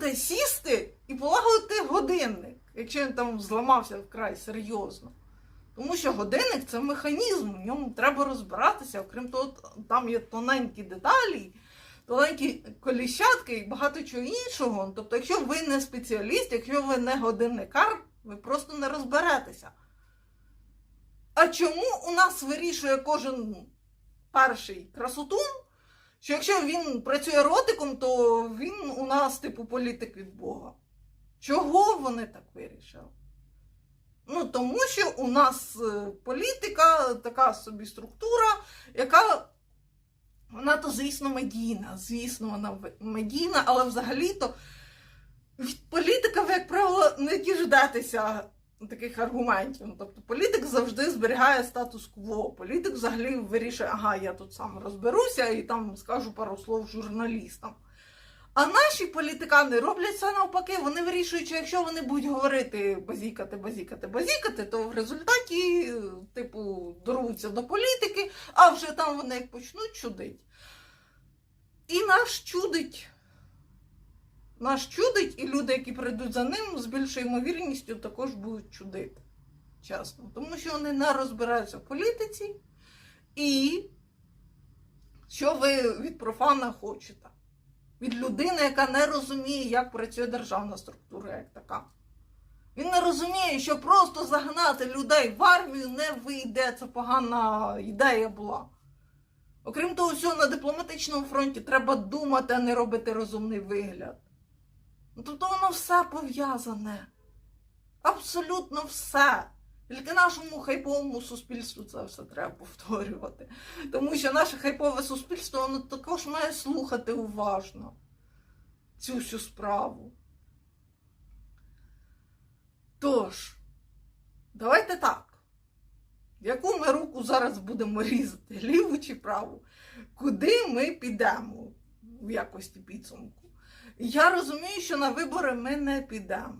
можете сісти і полагодити годинник, якщо він там зламався вкрай серйозно. Тому що годинник це механізм, в ньому треба розбиратися. Окрім того, там є тоненькі деталі, тоненькі коліщатки і багато чого іншого. Тобто, якщо ви не спеціаліст, якщо ви не годинникар, ви просто не розберетеся. А чому у нас вирішує кожен перший красотун? Що якщо він працює ротиком, то він нас, типу, політик від Бога. Чого вони так вирішили? Ну, тому що у нас е, політика, така собі структура, яка вона то, звісно, медійна. Звісно, вона медійна, але взагалі-то від політика ви, як правило, не діждетеся таких аргументів. Ну, Тобто політик завжди зберігає статус-кво. Політик взагалі вирішує, ага, я тут сам розберуся і там скажу пару слов журналістам. А наші політикани роблять все навпаки. Вони вирішують, що якщо вони будуть говорити базікати, базікати, базікати, то в результаті, типу, дорвуться до політики, а вже там вони як почнуть чудить. І наш чудить. Наш чудить, і люди, які прийдуть за ним, з більшою ймовірністю також будуть чудити. Чесно. Тому що вони не розбираються в політиці. І що ви від профана хочете? Від людини, яка не розуміє, як працює державна структура, як така. Він не розуміє, що просто загнати людей в армію не вийде. Це погана ідея була. Окрім того, всього на дипломатичному фронті треба думати, а не робити розумний вигляд. Ну, тобто воно все пов'язане. Абсолютно все. Тільки нашому хайповому суспільству це все треба повторювати. Тому що наше хайпове суспільство воно також має слухати уважно цю всю справу. Тож, давайте так. Яку ми руку зараз будемо різати, ліву чи праву? Куди ми підемо в якості підсумку? Я розумію, що на вибори ми не підемо.